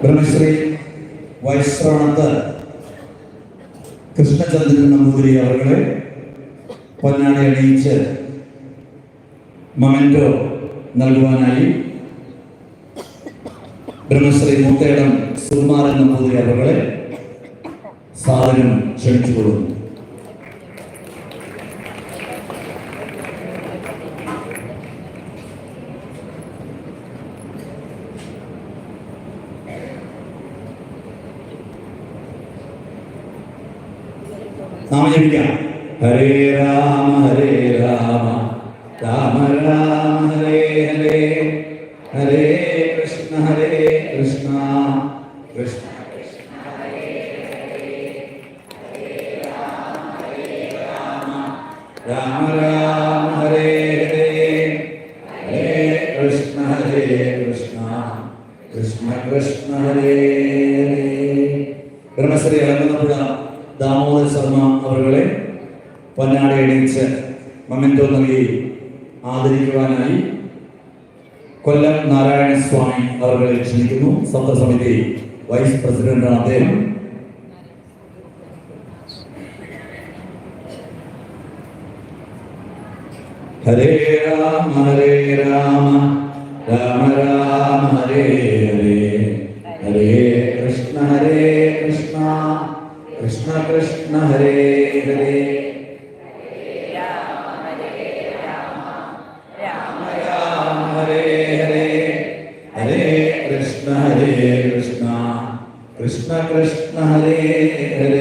ബ്രഹ്മശ്രീ വൈശ്രാണത്ത് കൃഷ്ണചന്ദ്രൻ നമ്പൂതിരി അവരുടെ പൊന്നാടി അണിയിച്ച് മൊമെന്റോ നൽകുവാനായി ബ്രഹ്മശ്രീ മൂത്തേടം സുകുമാരൻ നമ്പൂതിരി അവരുടെ സാധനം ക്ഷണിച്ചു കൊടുക്കുന്നു വിചരിക്കാം ഹരേ രാമ ഹരേ രാമ. രാമ രാമ ഹരേ സമിതി വൈസ് പ്രസിഡന്റാണ് അദ്ദേഹം. कृष्ण कृष्ण हरे हरे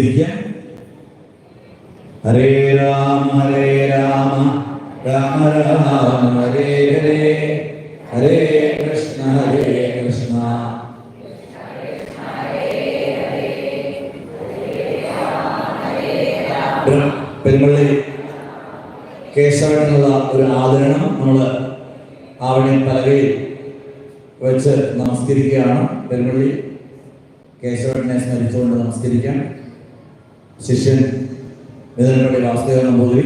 സ്വീകരിക്കാൻ ഹരേ രാമ ഹരേ രാമ രാമ രാമ ഹരേ ഹരേ ഹരേ കൃഷ്ണ ഹരേ കൃഷ്ണ. പെരുമ്പള്ളി കേശവനുള്ള ഒരു ആദരണം നമ്മൾ ആവണി പലകയിൽ വെച്ച് നമസ്കരിക്കുകയാണ്. പെരുമ്പള്ളി കേശവനെ സ്മരിച്ചുകൊണ്ട് നമസ്കരിക്കാം. ശിഷ്യൻ നേതൃത്വത്തിൽ ആസ്തികാരൻ നമ്പൂതിരി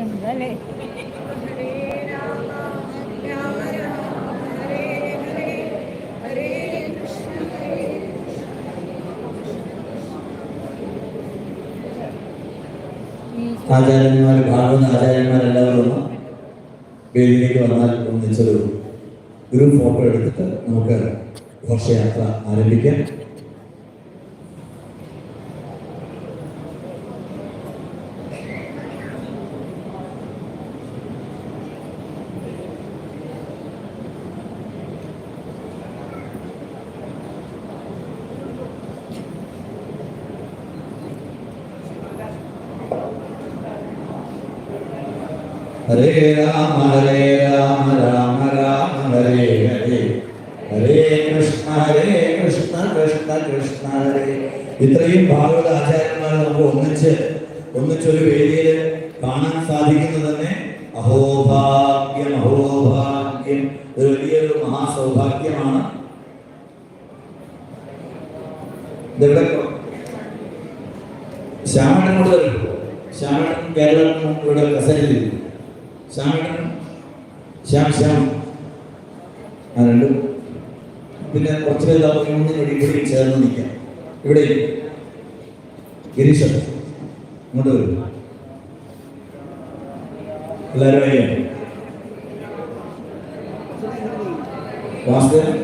എന്തല്ലേ ആചാര്യന്മാർ ഭാഗവത ആചാര്യന്മാരെല്ലാവരും വേദിയിലേക്ക് വന്നാൽ ഒന്നിച്ചൊരു ഗ്രൂപ്പ് ഫോട്ടോ എടുത്തിട്ട് നമുക്ക് ഘോഷയാത്ര ആരംഭിക്കാം. ഹരേ കൃഷ്ണ ഹരേ കൃഷ്ണ കൃഷ്ണ കൃഷ്ണ ഹരേ. ഇത്രയും ഭാഗവത ആചാര്യന്മാർ നമുക്ക് ഒന്നിച്ച് ഒന്നിച്ചൊരു വേദിയിൽ കാണാൻ സാധിക്കുന്നത് തന്നെ അഹോഭാഗ്യം അഹോഭാഗ്യം. ഒരു വലിയൊരു മഹാസൗഭാഗ്യമാണ്. ഇതെവിടെ ശ്യാമണ്ണനോട് ശ്യാമണ്ണൻ കേരളം ഇവിടെ കസരിൽ ശ്യാമണ്ണൻ ശ്യാം ശ്യാം. ആ രണ്ടും പിന്നെ കുറച്ച് പേര് മൂന്ന് ഇവിടെ ചേർന്ന് നിൽക്കാം. ഇവിടെ ഗിരീഷ് ഇങ്ങോട്ട് വരും. എല്ലാവരും അയ്യോ വാസുദേവൻ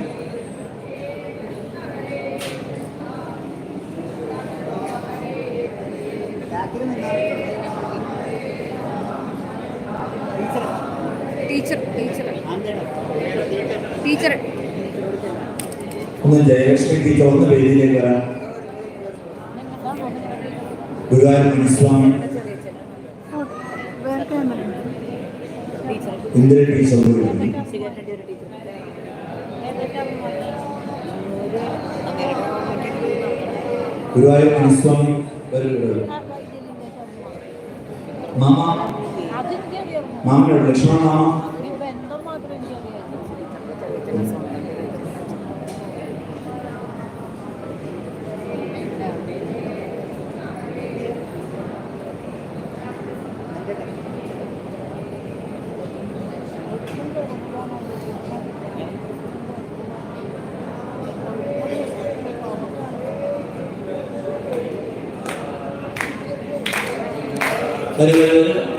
ടീച്ചർ ടീച്ചർ. ടീച്ചർ. ഒന്ന് ജയലക്ഷ്മി ടീച്ചർ ഒന്ന് വേദിയിലേക്ക് വരാം ഗുരുവായൂർ മുനിസ്വാമി ഇന്ദിര ടീച്ചർ. ഗുരുവായൂർ മുനിസ്വാമി. മാമ മാമയുടെ ലക്ഷ്മണ മാമ വരൂ,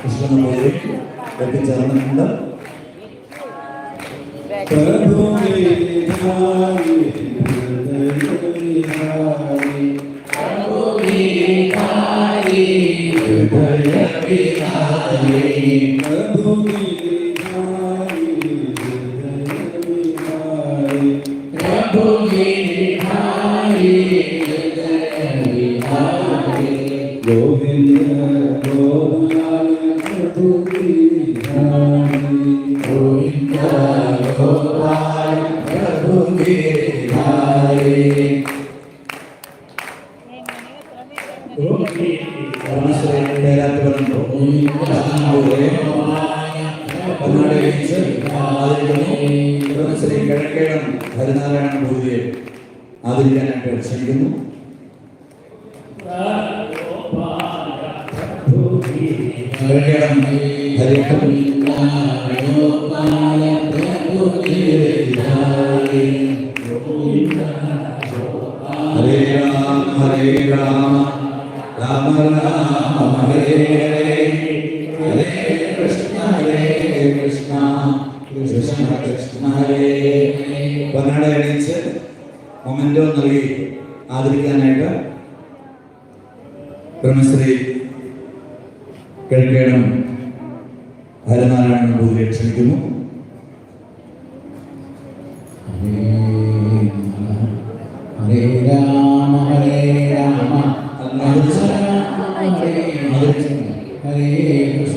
కృష్ణ తగ్గించాలనుకుందా ప్రభు ప్రభు ആദരിക്കാനായിട്ട് ക്ഷണിക്കുന്നു കിഴക്കേടം ഹരിക്കും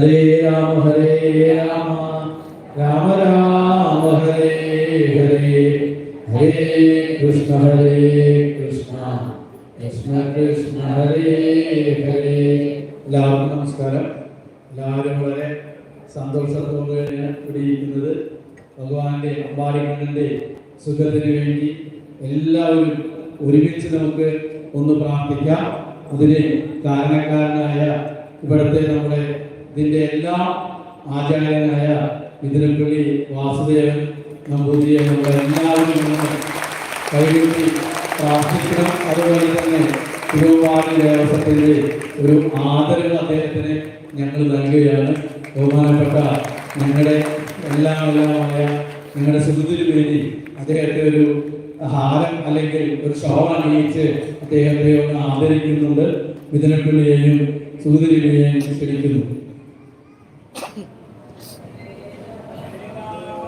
ഹരേ രാമ ഹരേ രാമ. രാമ രാമ ഹരേ ഹരേ. ഹരേ കൃഷ്ണ ഹരേ കൃഷ്ണ. കൃഷ്ണ കൃഷ്ണ ഹരേ ഹരേ. എല്ലാവർക്കും നമസ്കാരം. എല്ലാവരും വളരെ സന്തോഷത്തോടെയാണ് പിടിയിരിക്കുന്നത് ഭഗവാന്റെ അമ്പാടിക്കണ്ണന്റെ സുഖത്തിന് വേണ്ടി എല്ലാവരും ഒരുമിച്ച് നമുക്ക് ഒന്ന് പ്രാർത്ഥിക്കാം. അതിന് കാരണക്കാരനായ ഇവിടുത്തെ നമ്മുടെ ഇതിന്റെ എല്ലാ ആചാര്യനായ ഇതിരപ്പള്ളി വാസുദേവൻ നമ്പൂതിരിയെ നമ്മൾ എല്ലാവരും കൈകൊട്ടി പ്രാർത്ഥിക്കണം. അതുപോലെ തന്നെ തിരുവാതി ദേവസ്വത്തിന്റെ ഒരു ആദരവ് അദ്ദേഹത്തിന് ഞങ്ങൾ നൽകുകയാണ്. ബഹുമാനപ്പെട്ട ഞങ്ങളുടെ എല്ലാ എല്ലാമായ ഞങ്ങളുടെ സുഹൃത്തിന് വേണ്ടി അദ്ദേഹത്തെ ഒരു ഹാരം അല്ലെങ്കിൽ ഒരു ഷോൾ അണിയിച്ച് അദ്ദേഹത്തെ ഒന്ന് ആദരിക്കുന്നുണ്ട്. മിഥുനപ്പിള്ളിയെയും സുഹൃത്തിനെയും ക്ഷണിക്കുന്നു.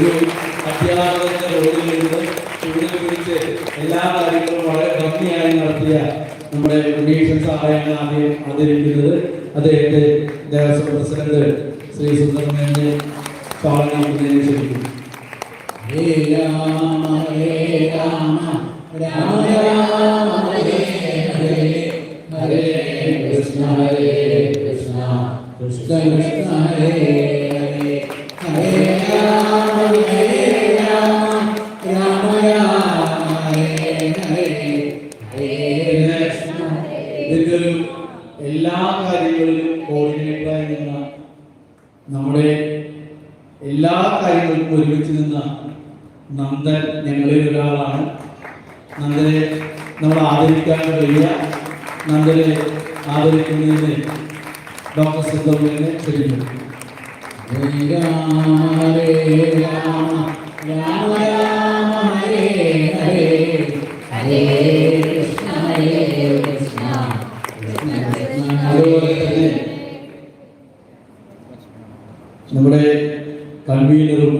ഒരു അധ്യാപകന്റെ റോഡിൽ നിന്ന് ചൂടിൽ പിടിച്ച് എല്ലാ കാര്യങ്ങളും വളരെ ഭംഗിയായി നടത്തിയ നമ്മുടെ ഉണ്ണീശ്വർ സാറെയാണ് ആദ്യം ആദരിക്കുന്നത് അദ്ദേഹത്തെ ദേവസ്വം പ്രസിഡന്റ് ശ്രീ സുന്ദരമേനെ സ്വാഗതം ക്ഷണിക്കുന്നു ഹരേ രാമ ഹരേ രാമ രാമ രാമ ഹരേ ഹരേ കൃഷ്ണ ഹരേ കൃഷ്ണ കൃഷ്ണ കൃഷ്ണ ഹരേ ഒരാളാണ്. നന്ദനെ നമ്മൾ ആദരിക്കാൻ കഴിയുക. നന്ദനെ ആദരിക്കുന്നതിന് ഡോക്ടർ സിദ്ധുവിനെ ചെല്ലുന്നു അതുപോലെ നമ്മുടെ കൺവീനറും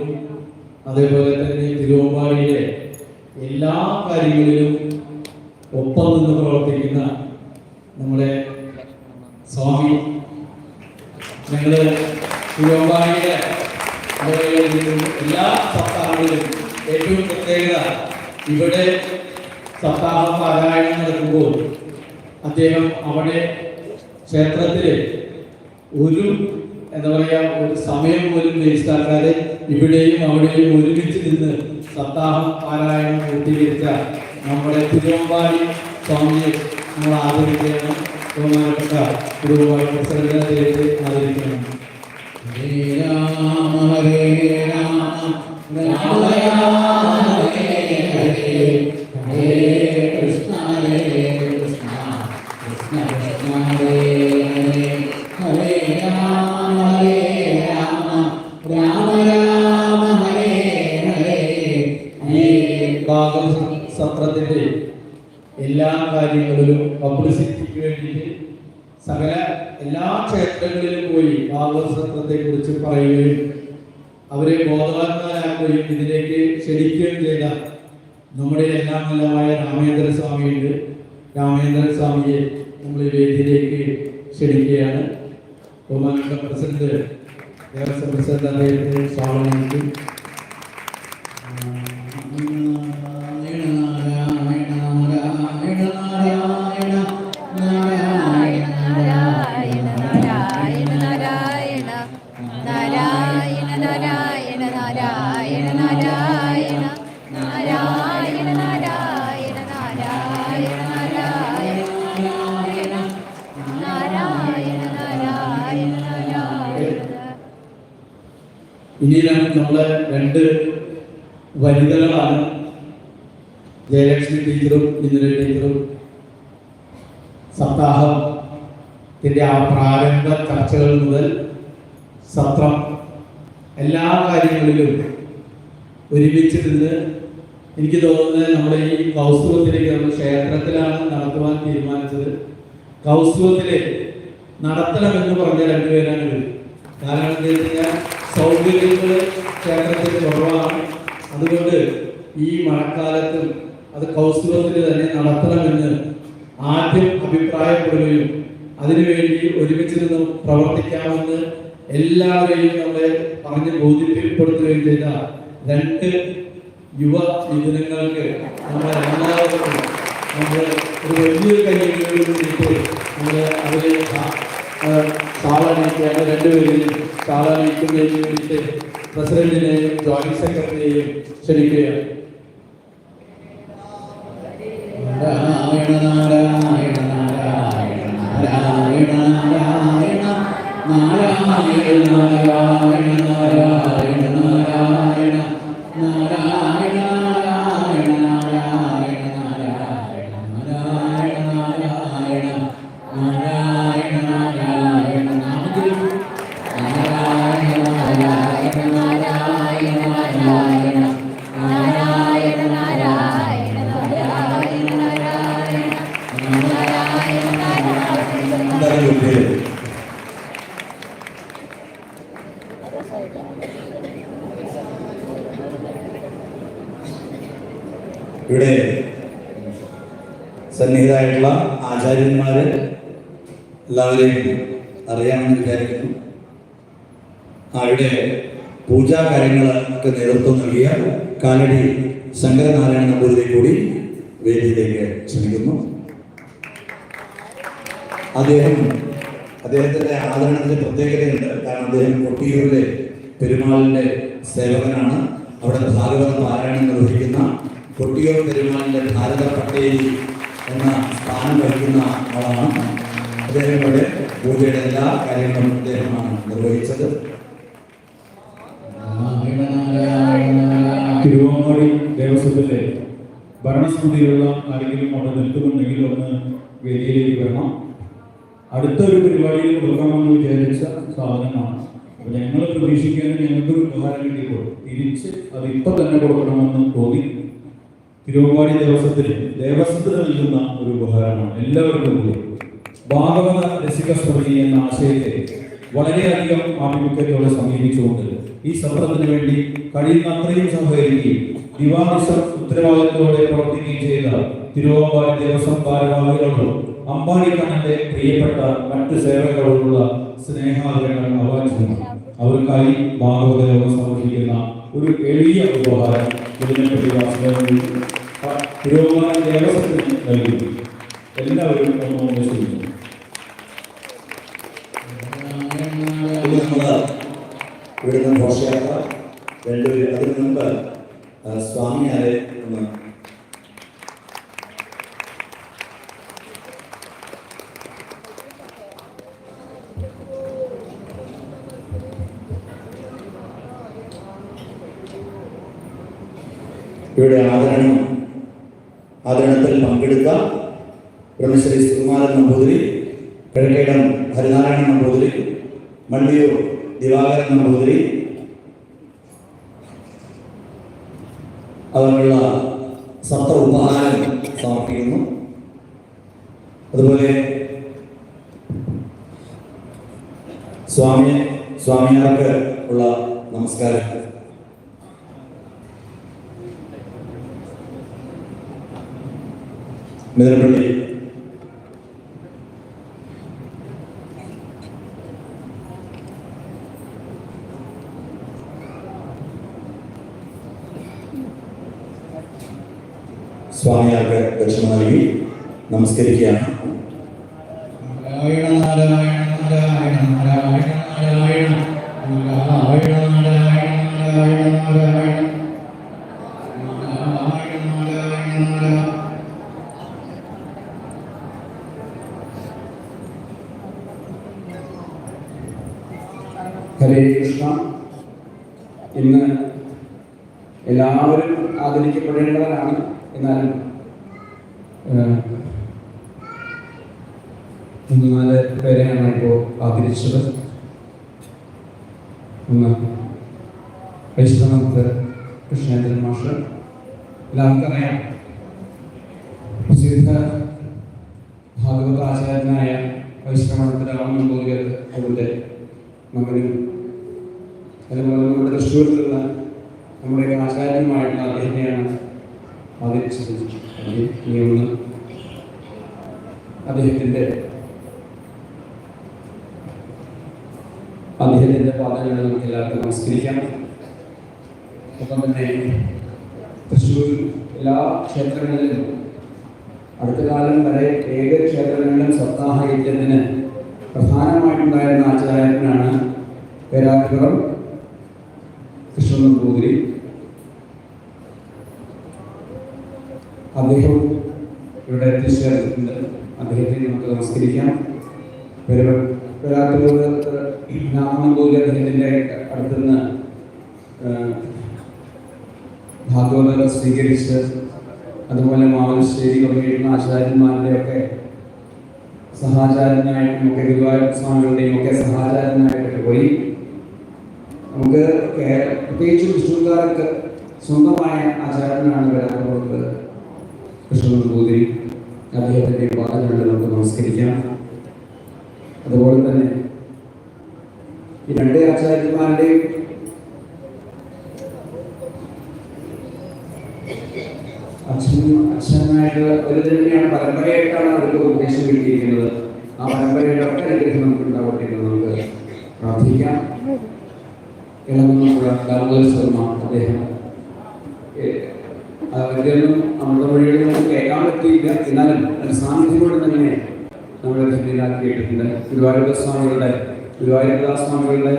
അതേപോലെ തന്നെ എല്ലാ കാര്യങ്ങളിലും ഒപ്പം നിന്ന് പ്രവർത്തിക്കുന്ന നമ്മുടെ സ്വാമി. ഞങ്ങൾ തിരുവമ്പാടിയുടെ എല്ലാ സപ്താഹങ്ങളിലും ഏറ്റവും പ്രത്യേകത ഇവിടെ സപ്താഹ പാരായണം നടക്കുമ്പോൾ അദ്ദേഹം അവിടെ ക്ഷേത്രത്തിൽ ഒരു എന്താ പറയാ ഒരു സമയം പോലും വേസ്റ്റാക്കാതെ ഇവിടെയും അവിടെയും ഒരുമിച്ച് നിന്ന് സപ്താഹം പാരായണം പൂർത്തീകരിച്ച നമ്മുടെ തിരുവമ്പാടി സ്വാമിയെ നമ്മൾ ആദരിക്കുകയാണ്. ബഹുമാനപ്പെട്ട തിരുവമ്പാടി പ്രസിഡന്റ് അദ്ദേഹത്തെ രാമ കൃഷ്ണ കൃഷ്ണ കൃഷ്ണ കൃഷ്ണ സത്രത്തിന്റെ എല്ലാ കാര്യങ്ങളിലും പബ്ലിസിറ്റിക്ക് വേണ്ടിയിട്ട് സകല എല്ലാ ക്ഷേത്രങ്ങളിലും പോയി ഭാഗവത സത്രത്തെ കുറിച്ച് പറയുകയും അവരെ ബോധവാന്മാരാക്കുകയും ഇതിലേക്ക് ക്ഷണിക്കുകയും ചെയ്ത നമ്മുടെ എല്ലാം നല്ലമായ രാമേന്ദ്ര സ്വാമിയുണ്ട്. രാമേന്ദ്ര സ്വാമിയെ നമ്മൾ വേദിയിലേക്ക് ക്ഷണിക്കുകയാണ്. ബഹുമാനപ്പെട്ട പ്രസിഡന്റ് ദേവസ്വം പ്രസിഡന്റ് അദ്ദേഹത്തിന് സ്വാഗതം ഒരുമിച്ച് നിന്ന് എനിക്ക് തോന്നുന്നത് നമ്മുടെ ഈ കൗസ്തുവത്തിലേക്ക് നമ്മൾ ക്ഷേത്രത്തിലാണ് നടത്തുവാൻ തീരുമാനിച്ചത്. കൗസ്തുവത്തിലെ നടത്തണമെന്ന് പറഞ്ഞ രണ്ടുപേരാണ് ഇവർ കാരണം എന്താ കഴിഞ്ഞാൽ സൗകര്യങ്ങൾ ക്ഷേത്രത്തിൽ കുറവാണ്. അതുകൊണ്ട് ഈ മഴക്കാലത്തും അത് കൗസ്തുവത്തിൽ തന്നെ നടത്തണമെന്ന് ആദ്യം അഭിപ്രായപ്പെടുകയും അതിനുവേണ്ടി ഒരുമിച്ച് നിന്ന് പ്രവർത്തിക്കാമെന്ന് എല്ലാവരെയും നമ്മളെ പറഞ്ഞ് ബോധ്യപ്പെടുത്തുകയും ചെയ്ത രണ്ട് യുവ യുവജനങ്ങൾക്ക് നമ്മളെ എല്ലാവർക്കും നമ്മൾ ഒരു വലിയൊരു വേണ്ടിയിട്ട് നമ്മൾ അവരെ സാളണിക്കുകയാണ് രണ്ടുപേരെയും സാളണിക്കുന്നതിന് വേണ്ടിയിട്ട് പ്രസിഡന്റിനെയും ജോയിന്റ് സെക്രട്ടറിയെയും ക്ഷണിക്കുകയാണ്. നാരായണ നാരായണ നൽകിയ കാലടി ശങ്കരനാരായണ നമ്പൂതിരി കൂടി വേദിയിലേക്ക് ക്ഷണിക്കുന്നു. അദ്ദേഹം അദ്ദേഹത്തിന്റെ ആദരണത്തിന് പ്രത്യേകതയുണ്ട്. കാരണം അദ്ദേഹം കൊട്ടിയൂരിലെ പെരുമാളിന്റെ സേവകനാണ്. അവിടെ ഭാഗവത പാരായണം നിർവഹിക്കുന്ന കൊട്ടിയൂർ പെരുമാളിന്റെ ഭാരത പട്ടേരി എന്ന സ്ഥാനം വഹിക്കുന്ന ആളാണ്. അദ്ദേഹം ഇവിടെ പൂജയുടെ എല്ലാ കാര്യങ്ങളും അദ്ദേഹമാണ് നിർവഹിച്ചത്. തിരുവമ്പാടി ദേവസ്വത്തിലെ ഭരണസമിതിയിലുള്ള ആരെങ്കിലും അവിടെ നിൽക്കുന്നുണ്ടെങ്കിൽ ഒന്ന് വേദിയിലേക്ക് വരണം. അടുത്തൊരു പരിപാടിയിൽ കൊടുക്കണമെന്ന് വിചാരിച്ച സാധനമാണ്. അപ്പൊ ഞങ്ങൾ പ്രതീക്ഷിക്കുന്നത് ഞങ്ങൾക്കൊരു ഉപഹാരം കിട്ടിയപ്പോൾ തിരിച്ച് അത് ഇപ്പൊ തന്നെ കൊടുക്കണമെന്ന് തോന്നി. തിരുവമ്പാടി ദേവസ്വത്തിന് ദേവസ്വത്തിന് നൽകുന്ന ഒരു ഉപഹാരമാണ് എല്ലാവർക്കും ഭാഗവത രസിക സ്മൃതി എന്ന ആശയത്തെ വളരെയധികം ആഭിമുഖ്യത്തോടെ സമീപിച്ചുകൊണ്ട് ഈ സത്രത്തിന് വേണ്ടി കഴിയുന്ന അത്രയും സഹകരിക്കുകയും ദിവാദിശം ഉത്തരവാദിത്തത്തോടെ പ്രവർത്തിക്കുകയും ചെയ്ത തിരുവമ്പാടി ദേവസ്വം ഭാരവാഹികളോടും അമ്പാടിക്കണ്ണന്റെ പ്രിയപ്പെട്ട മറ്റ് സേവകരോടുള്ള സ്നേഹാദരങ്ങൾ അവാച്യമാണ് അവർക്കായി ഭാഗവതയോഗം സമർപ്പിക്കുന്ന ഒരു എളിയ ഉപഹാരം ഇതിനെപ്പറ്റി വാസ്തവത്തിൽ തിരുവമ്പാടി ദേവസ്വത്തിന് നൽകുന്നു. എല്ലാവരും ഒന്ന് ഇവിടുന്ന് ഘോഷയാത്ര രണ്ടുപേരും അതിന് മുമ്പ് ആ, സ്വാമിയാരെ ഒന്ന് ഇവിടെ ആദരണം ആദരണത്തിൽ പങ്കെടുത്ത ബ്രഹ്മശ്രീ ശ്രീകുമാരൻ നമ്പൂതിരി കിഴക്കേടം ഹരിനാരായണൻ നമ്പൂതിരി മള്ളിയൂർ திவாகரன் நம்பூதிரி அவர்களால் നാരായണ നാരായണ നാരായണ നാരായണ ആചാര്യനുമായിട്ടുള്ള അദ്ദേഹത്തെയാണ് ആദരിച്ചത് ഒന്ന് അദ്ദേഹത്തിന്റെ അദ്ദേഹത്തിന്റെ പാദങ്ങളിൽ നമുക്ക് എല്ലാവർക്കും നമസ്കരിക്കാം. ഒപ്പം തന്നെ തൃശ്ശൂർ എല്ലാ ക്ഷേത്രങ്ങളിലും അടുത്ത കാലം വരെ ഏക ക്ഷേത്രങ്ങളിലും സപ്താഹ യജ്ഞത്തിന് പ്രധാനമായിട്ടുണ്ടായിരുന്ന ആചാര്യനാണ് പേരാഗ്രഹം കൃഷ്ണൻ നമ്പൂതിരി. അദ്ദേഹം ഇവിടെ എത്തിച്ചേർന്നിട്ടുണ്ട്. അദ്ദേഹത്തെ നമുക്ക് നമസ്കരിക്കാം. പേരാറ്റുപുറത്ത് രാമനമ്പൂതിരി അദ്ദേഹത്തിന്റെ അടുത്തുനിന്ന് ഭാഗവതം സ്വീകരിച്ച് അതുപോലെ മാവനശ്ശേരി തുടങ്ങിയിട്ടുള്ള ആചാര്യന്മാരുടെ ഒക്കെ സഹാചാരനായിട്ടും ഒക്കെ ഗുരുവായൂർ സ്വാമികളുടെയും ഒക്കെ സഹാചാരനായിട്ടൊക്കെ പോയി. നമുക്ക് പ്രത്യേകിച്ച് വിഷ്ണുക്കാർക്ക് സ്വന്തമായ ആചാര്യനാണ് വരാറുള്ളത് കൃഷ്ണനമ്പൂതിരി അദ്ദേഹത്തിന്റെ പാദങ്ങളിൽ നമുക്ക് നമസ്കരിക്കാം. അതുപോലെ തന്നെ ഈ രണ്ട് ആചാര്യന്മാരുടെയും അച്ഛൻ അച്ഛനായിട്ട് ഒരു തന്നെയാണ് പരമ്പരയായിട്ടാണ് അവർക്ക് ഉപദേശം കിട്ടിയിരിക്കുന്നത്. ആ പരമ്പരയുടെ ഒക്കെ അനുഗ്രഹം നമുക്ക് ഉണ്ടാവട്ടെ എന്ന് നമുക്ക് പ്രാർത്ഥിക്കാം. ദാമോദര ശർമ്മ അദ്ദേഹം അവരൊന്നും നമ്മുടെ വഴികളിൽ നമുക്ക് കേൾക്കാൻ പറ്റിയില്ല. എന്നാലും അതിന്റെ സാന്നിധ്യത്തോടെ തന്നെ നമ്മുടെ ജില്ലയിലാക്കി കേട്ടിട്ടുണ്ട്. ഗുരുവായൂർ സ്വാമികളുടെ ഗുരുവായൂർ സ്വാമികളുടെ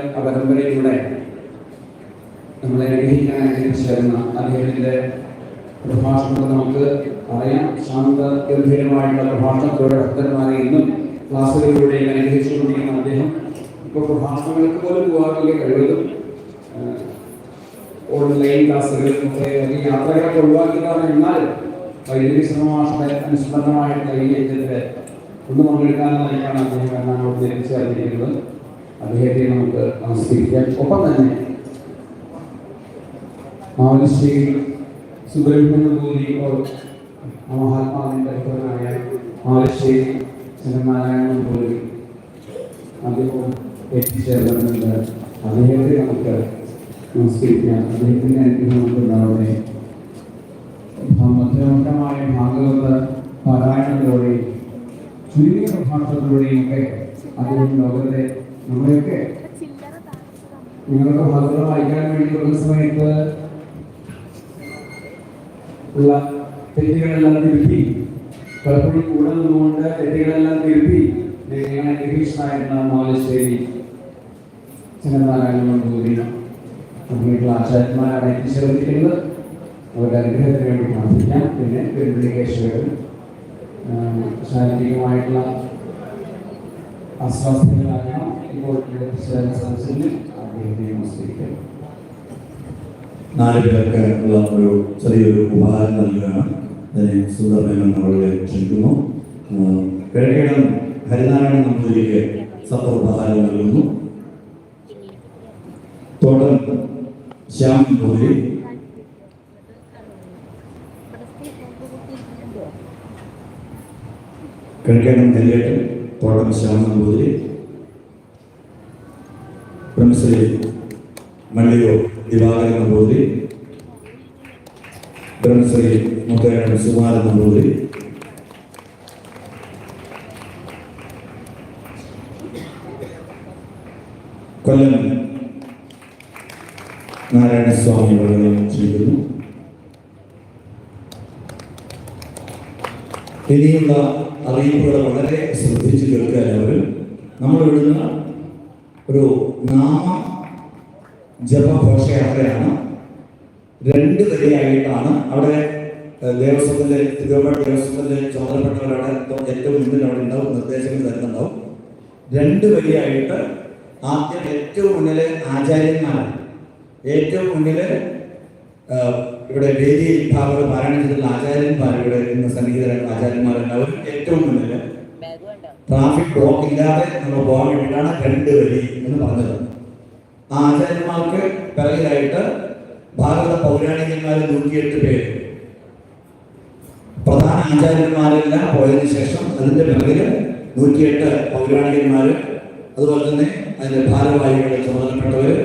നമ്മളെ അനുഗ്രഹിക്കാൻ അനുഗ്രഹിച്ചിരുന്ന അദ്ദേഹത്തിന്റെ പ്രഭാഷണങ്ങൾ നമുക്ക് അറിയാം ശാന്ത ഗംഭീരമായിട്ടുള്ള പ്രഭാഷണത്തോടെ ഭക്തന്മാരെ ഇന്നും ക്ലാസ്സുകളിലൂടെ അനുഗ്രഹിച്ചുകൊണ്ടിരിക്കുന്ന അദ്ദേഹം ഇപ്പോൾ പ്രഭാഷണങ്ങൾക്ക് പോലും പോകാറില്ല കഴിവതും ഓൺലൈൻ ക്ലാസ്സുകളിലൊക്കെ യാത്രകളൊക്കെ ഒഴിവാക്കുന്നതാണ് എന്നാൽ വൈദ്യുതി ശ്രമമാസത്തെ ഒന്ന് പങ്കെടുക്കാനായിരിക്കാണ് അദ്ദേഹം എറണാകുളത്ത് തിരിച്ചു അദ്ദേഹത്തെ നമുക്ക് നമസ്കരിക്കാം. ഒപ്പം തന്നെ മാവലിശ്രീ സുബ്രഹ്മണ്യ ഭൂരി മഹാത്മാവിന്റെ ഭക്തനായ മാവലിശ്രീ ശ്രീനാരായണൻ ഭൂരി അദ്ദേഹം എത്തിച്ചേർന്നിട്ടുണ്ട്. അദ്ദേഹത്തെ നമുക്ക് നമസ്കരിക്കാം അദ്ദേഹത്തിന്റെ അനുഗ്രഹം നമുക്കുണ്ടാവട്ടെ. മധ്യമോട്ടമായ ഭാഗവത പാരായണത്തിലൂടെ ചുരുങ്ങിയ പ്രഭാഷണത്തിലൂടെയും ഒക്കെ അദ്ദേഹം ലോകത്തെ നമ്മളെയൊക്കെ നിങ്ങളുടെ ഭാഗവത വായിക്കാൻ വേണ്ടി വരുന്ന സമയത്ത് ഉള്ള തെറ്റുകളെല്ലാം തിരുത്തി പലപ്പോഴും കൂടെ നിന്നുകൊണ്ട് തെറ്റുകളെല്ലാം തിരുത്തി നിങ്ങളെ നിരീക്ഷണമായിരുന്ന മാലശ്ശേരി ചിന്നനാരായണ നമ്പൂതിരി അങ്ങനെയുള്ള ആചാര്യന്മാരാണ് എത്തിച്ചേർന്നിരിക്കുന്നത് അവരുടെ അനുഗ്രഹത്തിന് വേണ്ടി പ്രാർത്ഥിക്കാം. പിന്നെ പെരുമ്പളികേശ്വരൻ ശാരീരികമായിട്ടുള്ള അസ്വാസ്ഥ്യങ്ങളാകണം ഇപ്പോൾ സദസ്സിന് അദ്ദേഹത്തെ നമസ്കരിക്കാം. നാല് പേർക്ക് ഒരു ചെറിയൊരു ഉപഹാരം നൽകുകയാണ്. അതിനെ സുന്ദരമേനൻ അവരെ ക്ഷണിക്കുന്നു. കിഴക്കിടം ഹരിനാരായണ നമ്പൂതിരിക്ക് ഉപഹാരം നൽകുന്നു. തോട്ടം. ശ്യാം നമ്പൂതിരി കിഴക്കേടം നെല്ലേട്ടൻ തോട്ടം ശ്യാം നമ്പൂതിരി ബ്രഹ്മശ്രീ മള്ളിയോ ദിവാകരൻ നമ്പൂതിരി ബ്രഹ്മശ്രീ മുത്തരൻ സുമാരൻ നമ്പൂതിരി നാരായണസ്വാമി വളരെ ചെയ്യുന്നു ഇനിയുള്ള അറിയിപ്പുകൾ വളരെ ശ്രദ്ധിച്ചു കേൾക്കുക എല്ലാവരും നമ്മൾ എഴുതുന്ന ഒരു നാമ ജപഘോഷയാത്രയാണ് രണ്ട് വരിയായിട്ടാണ് അവിടെ ദേവസ്വത്തിന്റെ തിരുവമ്പാട് ദേവസ്വത്തിന്റെ ചുമതലപ്പെട്ടവരവിടെ ഏറ്റവും മുന്നിൽ അവിടെ ഉണ്ടാവും നിർദ്ദേശങ്ങൾ തരുന്നുണ്ടാവും. രണ്ട് വരിയായിട്ട് ആദ്യം ഏറ്റവും മുന്നിലെ ആചാര്യന്മാരാണ്. ഏറ്റവും മുന്നിൽ ഏഹ്, ഇവിടെ വേദി ഭാഗത്ത് പാരായണം ചെയ്തിട്ടുള്ള ആചാര്യന്മാർ ഇവിടെ ഇന്ന് സന്നിഹിതരായിട്ടുള്ള ആചാര്യന്മാരെല്ലാവരും ഏറ്റവും മുന്നിൽ ട്രാഫിക് ബ്ലോക്ക് ഇല്ലാതെ നമ്മൾ പോകാൻ വേണ്ടിയിട്ടാണ് രണ്ട് വരി എന്ന് പറഞ്ഞത്. ആ ആചാര്യന്മാർക്ക് പിറകിലായിട്ട് ഭാരത പൗരാണികന്മാർ നൂറ്റിയെട്ട് പേര്. പ്രധാന ആചാര്യന്മാരെല്ലാം പോയതിനു ശേഷം അതിന്റെ പിറകിൽ നൂറ്റിയെട്ട് പൗരാണികന്മാര് അതുപോലെ തന്നെ അതിന്റെ ഭാരവാഹികളെ ചുമതലപ്പെട്ടവര്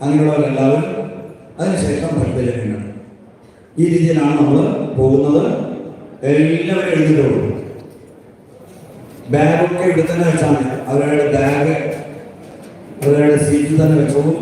അങ്ങനെയുള്ളവരെല്ലാവരും അതിനുശേഷം ഭക്തജനങ്ങൾ ഈ രീതിയിലാണ് നമ്മൾ പോകുന്നത്. എല്ലാവരും എഴുതിയിട്ടുള്ളൂ ബാഗൊക്കെ ഇവിടെ തന്നെ വെച്ചാൽ അവരുടെ ബാഗ് അവരുടെ സീറ്റിൽ തന്നെ വെച്ചോളൂ.